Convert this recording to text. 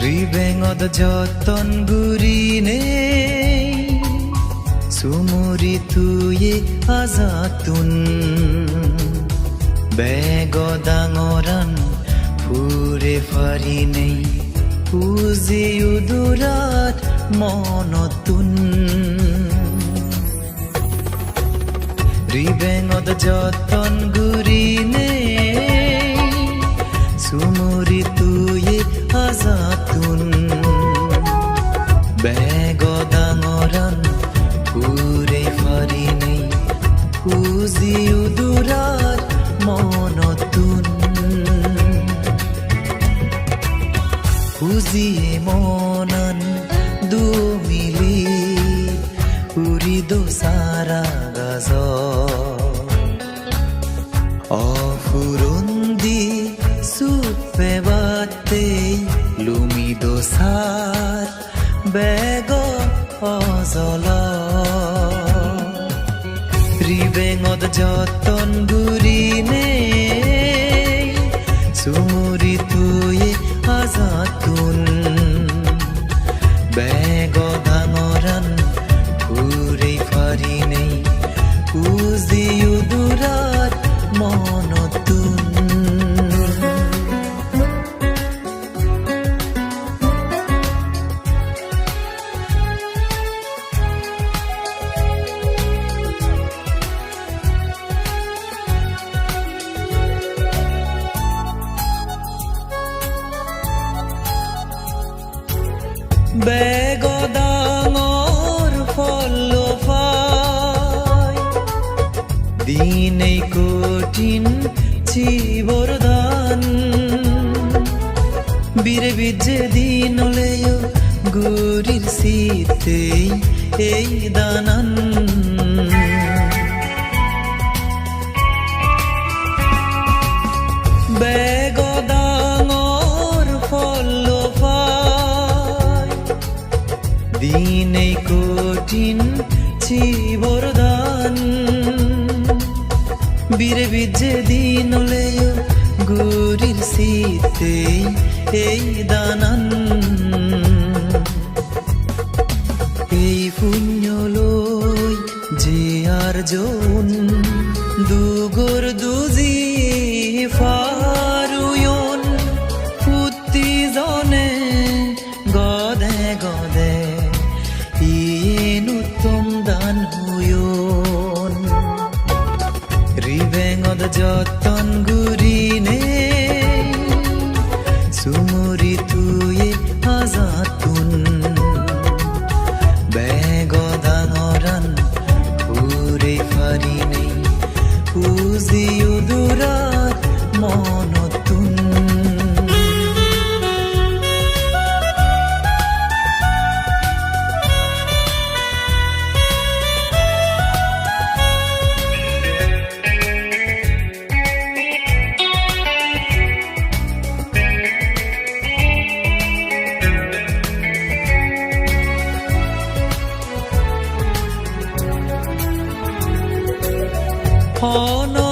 বেঙত যতন গুৰিনে চুমুৰি তুয়ে আজাতুন। বেগ ডাঙৰান ফুৰে ফাৰি নেই পুজি উদুৰাত মনতুন। রিবেঙত যতন গুৰিনে চুমুৰি ফুৰে ফাৰি নেই। পুজি উদুৰাত মনতুন খুজিয়ে মনন দুমিলি উৰিদ সাৰা গাজ অফুরন্দি সুপে বাতে লুমিদ সার বেগ অজল রিবেঙত যতন গুৰিনে সুমুরি তুই আজাতুন। বেগ ধানরান ঘুরে ফারি নেই পুজিও দূৰাত বেগ ডাঙৰ ফল দিনে কঠিন চিবরদান বীরে বিজে দিন গুরির শীতেই এই দানান। দিনেই কঠিন চিবরদান বীরে বিজে দিনলেও গুরির শীতেই এই দানান। বেগ কখনো